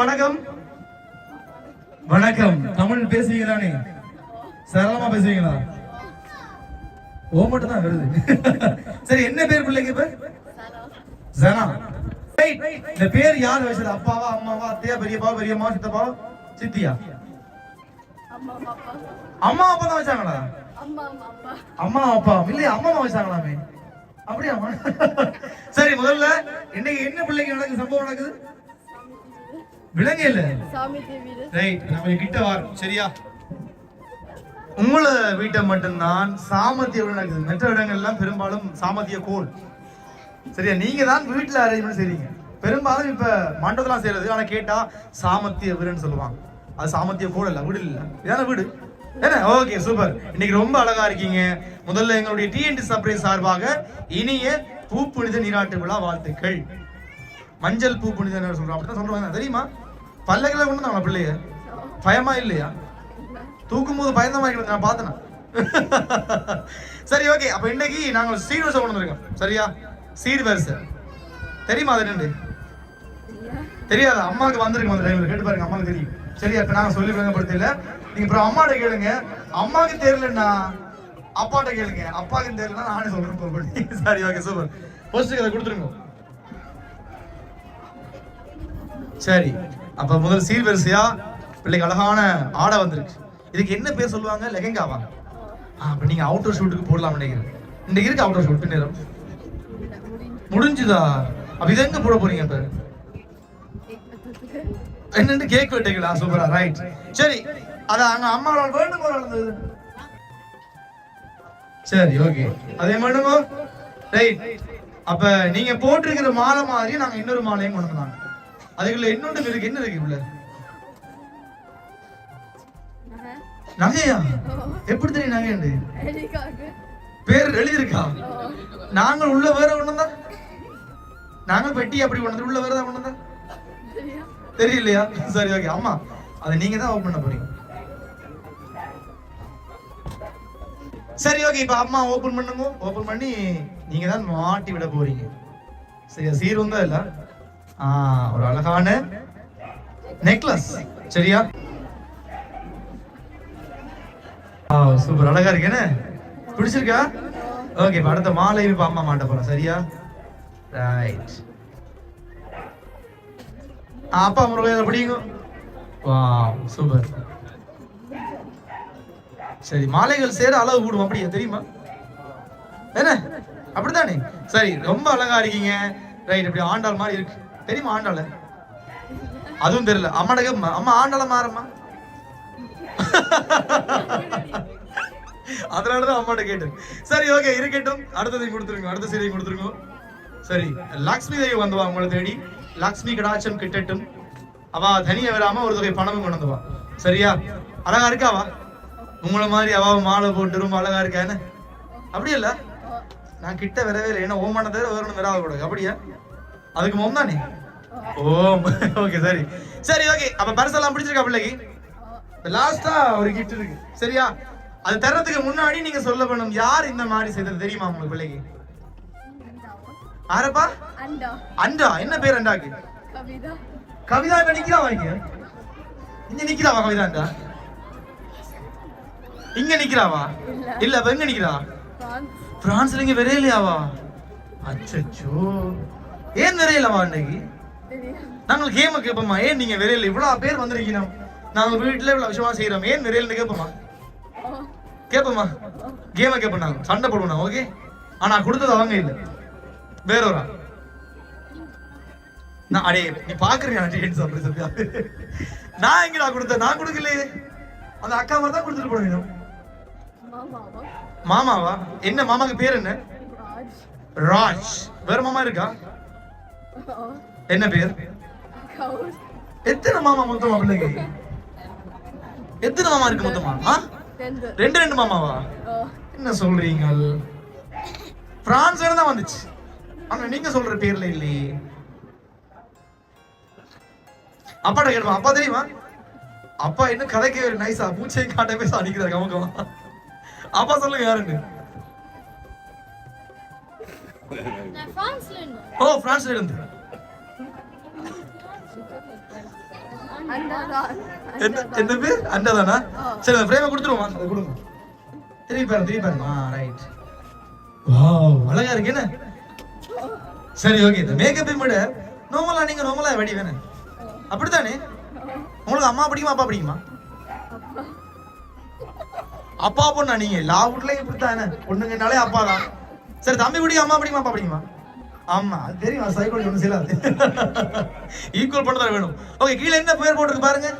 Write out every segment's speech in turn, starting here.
வணக்கம். வணக்கம். தமிழ் பேசுவீங்க தானே சரளமா பேசுவீங்களா? ஓ மட்டும் தான் வருது. சரி என்ன பேர் பிள்ளைங்க இப்ப? சனா. Right. இந்த பேர் யார் வச்சது? அப்பாவா அம்மாவா அத்தையா பெரியப்பா பெரியம்மா சித்தப்பா சித்தியா? அம்மா அப்பா. அம்மா அப்பா தான் வச்சாங்களா? அம்மா அம்மா அப்பா அம்மா அப்பா. இல்லையா அம்மா அம்மா வச்சாங்களாமே. அப்படியா? சரி முதல்ல இன்னைக்கு என்ன பிள்ளைங்க நடக்குது? சம்பவம் நடக்குது? விலங்கு இல்ல ரைட் நம்ம கிட்ட வாரம் சரியா? உங்களை வீட்டை மட்டும்தான் சாமர்த்திய விட நடக்குது. மற்ற இடங்கள்லாம் பெரும்பாலும் சாமர்த்திய கோல் சரியா? நீங்க தான் வீட்டுல அரேஞ்ச்மெண்ட் செய்றீங்க. பெரும்பாலும் இப்ப மண்டபத்தெல்லாம் செய்யறது ஆனா கேட்டா சாமர்த்திய வீடுன்னு சொல்லுவாங்க. அது சாமர்த்திய கோல் இல்ல வீடு இல்ல. இதான வீடு? என்ன? ஓகே சூப்பர் இன்னைக்கு ரொம்ப அழகா இருக்கீங்க. முதல்ல எங்களுடைய டிஎன்டி சர்ப்ரைஸ் சார்பாக இனிய பூ புனித நீராட்டு விழா வாழ்த்துக்கள். மஞ்சள் பூ புனித நீராட்டு சொல்றோம் அப்படிதான் சொல்றாங்க. தெரியுமா? பல்லக்கில கொண்டு வந்தாங்களா பிள்ளைய? பயமா இல்லையா? தூக்கும் போது பயந்த மாதிரி நான் பார்த்தேன்? சரி ஓகே அப்ப இன்னைக்கு நாங்க சீட் வரிசை கொண்டு வந்திருக்கோம். சரியா? சீட் வரிசை தெரியுமா அது என்னண்டு தெரியாதா. அம்மாவுக்கு வந்திருக்கும் அந்த டைம்ல கேட்டு பாருங்க. அம்மாவுக்கு தெரியும். சரியா? இப்ப நாங்க சொல்லி விளங்கப்படுத்தல நீங்க அப்புறம் அம்மாட்ட கேளுங்க. அம்மாக்கு தெரியலன்னா அப்பாட்ட கேளுங்க. அப்பாக்கு தெரியலன்னா நானே சொல்றேன் phone சரி ஓகே சூப்பர் போஸ்ட்டுக்கு அதை கொடுத்துருங்க. சரி அப்ப முதல் சீர்வரிசையா பிள்ளைக்கு அழகான ஆடை வந்திருக்கு. இதுக்கு என்ன பேர் சொல்லுவாங்க? லெஹெங்காவா அப்ப நீங்க அவுட்டர் ஷூட்டுக்கு போடலாம் நினைக்கிறேன். இன்னைக்கு இருக்கு அவுட்டர் ஷூட் நேரம். முடிஞ்சுதா? அப்ப இது எங்க போட போறீங்க இப்ப? என்னன்னு கேக் வெட்டீங்களா? சூப்பரா ரைட் சரி அத அங்க அம்மாவோட போல இருந்தது சரி ஓகே அதே பண்ணுங்க ரைட் அப்ப நீங்க போட்டிருக்கிற மாலை மாதிரி நாங்க இன்னொரு மாலையும் கொண்டு வந்தாங்க. அதுக்குள்ள இன்னொன்று இருக்கு. என்ன இருக்கு உள்ள? நகையா? எப்படி தெரியும் நகைண்டு பேர் எழுதியிருக்கா? நாங்கள் உள்ள வேற வந்தா நாங்கள் பெட்டி அப்படி வந்து உள்ள வேற வந்தா சரியா தெரியலையா? சரி ஓகே ஆமா அதை நீங்க தான் ஓபன் பண்ண போறீங்க. சரி ஓகே இப்ப அம்மா ஓபன் பண்ணுங்க. ஓபன் பண்ணி நீங்க தான் மாட்டி விட போறீங்க. சரியா சீர் வந்தா இல்ல? ஆ ஒரு அழகான நெக்லஸ் சரியா? சூப்பர் அழகா இருக்கு என்ன? பிடிச்சிருக்கா? ஓகே இப்போ அடுத்த மாலை இப்ப அம்மா மாட்ட போறோம் சரியா? ரைட் அப்பா முருகன் பிடிங்க வா சூப்பர் சரி மாலைகள் சேர அளவு கூடும் அப்படியா? தெரியுமா? என்ன? அப்படித்தானே? சரி ரொம்ப அழகா இருக்கீங்க. ரைட் இப்படி ஆண்டாள் மாதிரி இருக்கு. தெரியுமா ஆண்டாள? அதுவும் தெரியல. அம்மாட அம்மா ஆண்டாள மாறம்மா? அதனாலதான் அம்மாட்ட கேட்டேன். சரி ஓகே இருக்கட்டும். அடுத்ததையும் கொடுத்துருங்க அடுத்த சீரையும் கொடுத்துருங்க. சரி லக்ஷ்மி தேவி வந்துவா உங்களை தேடி. லக்ஷ்மி கடாச்சம் கிட்டட்டும். அவ தனியா வராம ஒரு தொகை பணமும் கொண்டு வந்துவா சரியா? அழகா இருக்காவா உங்களை மாதிரி அவ மாலை போட்டு ரொம்ப அழகா இருக்கா என்ன? அப்படி இல்ல? நான் கிட்ட வரவே இல்லை. ஏன்னா ஓமான தவிர வேற ஒன்றும் வராத கூடாது அப்படியா? அதுக்கு மோம் தானே? ஓம். ஓகே சரி. சரி ஓகே அப்ப பரிசெல்லாம் பிடிச்சிருக்கா பிள்ளைக்கு? லாஸ்டா ஒரு கிஃப்ட் இருக்கு. சரியா? அது தர்றதுக்கு முன்னாடி நீங்க சொல்ல வேணும். யார் இந்த மாதிரி செய்தது தெரியுமா உங்களுக்கு பிள்ளைக்கு? ஆரப்பா அண்டா. என்ன பேர் அண்டாக்கு? கவிதா. கவிதா நிக்கிறா வாங்க இங்க நிக்கிறாவா கவிதா அண்டா? இங்க நிக்கிறாவா? இல்ல. இல்ல இப்ப எங்க நிக்கிறா? பிரான்ஸ். பிரான்ஸ்ல இங்க விரையிலையாவா அச்சச்சோ. ஏன் விரையிலவா இன்னைக்கு? நாங்கள் கேம கேட்போமா? ஏன் நீங்க விரையில இவ்வளவு பேர் வந்திருக்கீங்க. நாங்க வீட்டுல இவ்வளவு விஷயமா செய்யறோம் ஏன் விரையில்னு கேட்போமா? கேட்போமா? கேம கேட்போம் நாங்க. சண்டை போடுவோம் ஓகே ஆனா கொடுத்தது அவங்க இல்ல. வேற ஒரு. நான் அடே நீ பாக்குறீங்க அப்படி சொல்லியா? நான் எங்கடா கொடுத்தேன்? நான் கொடுக்கலையே. அந்த அக்கா மாதிரி தான் கொடுத்துட்டு போனீங்க மாமாவா? என்ன மாமாக்கு பேர் என்ன? ராஜ். வேற மாமா இருக்கா? என்ன பேர்? எத்தனை மாமா மொத்தமா பிள்ளைங்க எத்தனை மாமா இருக்கு மொத்தமா? ரெண்டு. ரெண்டு மாமாவா? என்ன சொல்றீங்க பிரான்ஸ்ல தான் வந்துச்சு. ஆனா நீங்க சொல்ற பேர்ல இல்லையே. அப்பாட்ட கேட்பா அப்பா தெரியுமா? அப்பா என்ன கதைக்கு நைஸா பூச்சை காட்ட பேச அடிக்கிறாரு கமக்கமா அப்பா சொல்லுங்க யாருன்னு? ஓ பிரான்ஸ்ல இருந்து. என்ன பேர்? அண்டதானா சரி அந்த ஃப்ரேமை கொடுத்துருவோம் அதை கொடுங்க. திருப்பி பாருங்க திருப்பி பாருங்க. ஆ ரைட் வாவ் அழகா இருக்கு என்ன? சரி ஓகே இந்த மேக்கப் விட நார்மலா நீங்க நார்மலா வெடி வேணும் அப்படித்தானே? உங்களுக்கு அம்மா பிடிக்குமா அப்பா பிடிக்குமா? அப்பா பொண்ணா நீங்க? எல்லா வீட்லயும் இப்படித்தானே? பொண்ணுங்கனாலே அப்பா தான். சரி தம்பி பிடிக்கும் அம்மா பிடிக்குமா அப்பா பிடிக்குமா? ஆமா தெரியும். சைக்கோலஜி ஒன்றும் செய்யலாது ஈக்குவல் பண்ணதான் வேணும். ஓகே கீழே என்ன பேர் போட்டிருக்கு பாருங்க.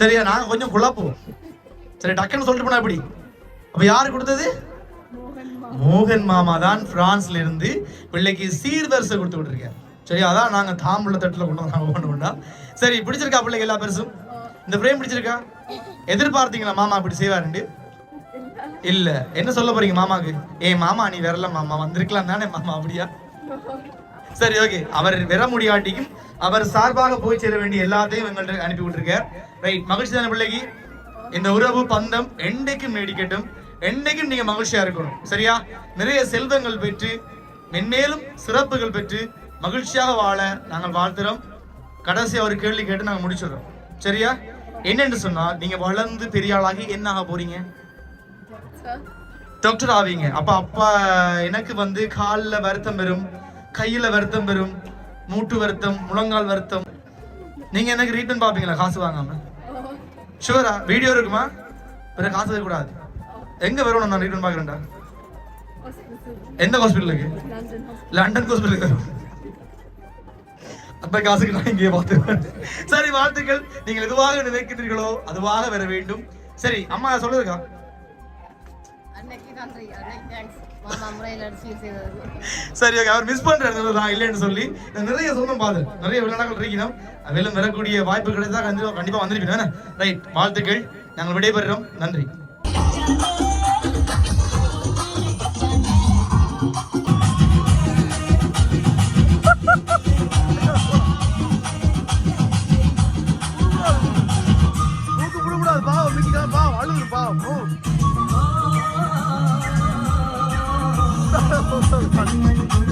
சரியா நான் கொஞ்சம் குழப்புவோம். சரி டக்குன்னு சொல்லிட்டு போனா எப்படி? அப்ப யாரு கொடுத்தது? மோகன் மாமா. மோகன் மாமா தான் பிரான்ஸ்ல இருந்து பிள்ளைக்கு சீர்வரிசை கொடுத்து விட்டுருக்காரு. சரி அதான் நாங்கள் தாம்புள்ள தட்டில் கொண்டு வந்தாங்க ஒன்று ஒன்றா சரி பிடிச்சிருக்கா பிள்ளைங்க எல்லா பெருசும்? இந்த ஃப்ரேம் பிடிச்சிருக்கா? எதிர்பார்த்தீங்களா மாமா இப்படி செய்வாருண்டு இல்ல. என்ன சொல்ல போறீங்க மாமாக்கு ஏ மாமா நீ வரல மாமா வந்திருக்கலாம் தானே மாமா அப்படியா? சரி ஓகே அவர் வர முடியாட்டிக்கும் அவர் சார்பாக போய் சேர வேண்டிய எல்லாத்தையும் எங்கள்கிட்ட அனுப்பி விட்டுருக்கார். ரைட் மகிழ்ச்சி தானே பிள்ளைக்கு? இந்த உறவு பந்தம் என்றைக்கும் நீடிக்கட்டும். என்றைக்கும் நீங்க மகிழ்ச்சியா இருக்கணும். சரியா? நிறைய செல்வங்கள் பெற்று மென்மேலும் சிறப்புகள் பெற்று மகிழ்ச்சியாக வாழ நாங்கள் வாழ்த்துறோம். கடைசி ஒரு கேள்வி கேட்டு நாங்கள் முடிச்சிடுறோம். சரியா? என்னன்னு சொன்னா நீங்க வளர்ந்து பெரிய ஆளாகி என்ன ஆக போறீங்க? டாக்டர் ஆவீங்க. அப்ப அப்பா எனக்கு வந்து கால்ல வருத்தம் வரும் கையில வருத்தம் வரும் மூட்டு வருத்தம் முழங்கால் வருத்தம். நீங்க எனக்கு ட்ரீட்மெண்ட் பாப்பீங்களா காசு வாங்காம? ஷுவரா வீடியோ இருக்குமா? பிறகு காசு வைக்கக்கூடாது எங்க வரணும் நான் பாக்குறேன்டா ஹாஸ்பிட்டல் எந்த ஹாஸ்பிட்டலுக்கு லண்டன் ஹாஸ்பிட்டல் லண்டன் ஹாஸ்பிட்டலுக்கு அந்த காசுக்கு நான் இங்கே பார்த்துருவேன் சரி வாழ்த்துக்கள். நீங்கள் எதுவாக நினைக்கிறீர்களோ அதுவாக வர வேண்டும். சரி அம்மா சொல்லுதுக்கா சரி ஓகே அவர் மிஸ் பண்றாரு நான் இல்லைன்னு சொல்லி நிறைய சொந்தம் பாது நிறைய விளையாடங்கள் இருக்கணும் அதிலும் வரக்கூடிய வாய்ப்பு கிடைத்தா கண்டிப்பா கண்டிப்பா வந்திருப்பேன் ரைட் வாழ்த்துக்கள். நாங்கள் விடைபெறுறோம் நன்றி. move move.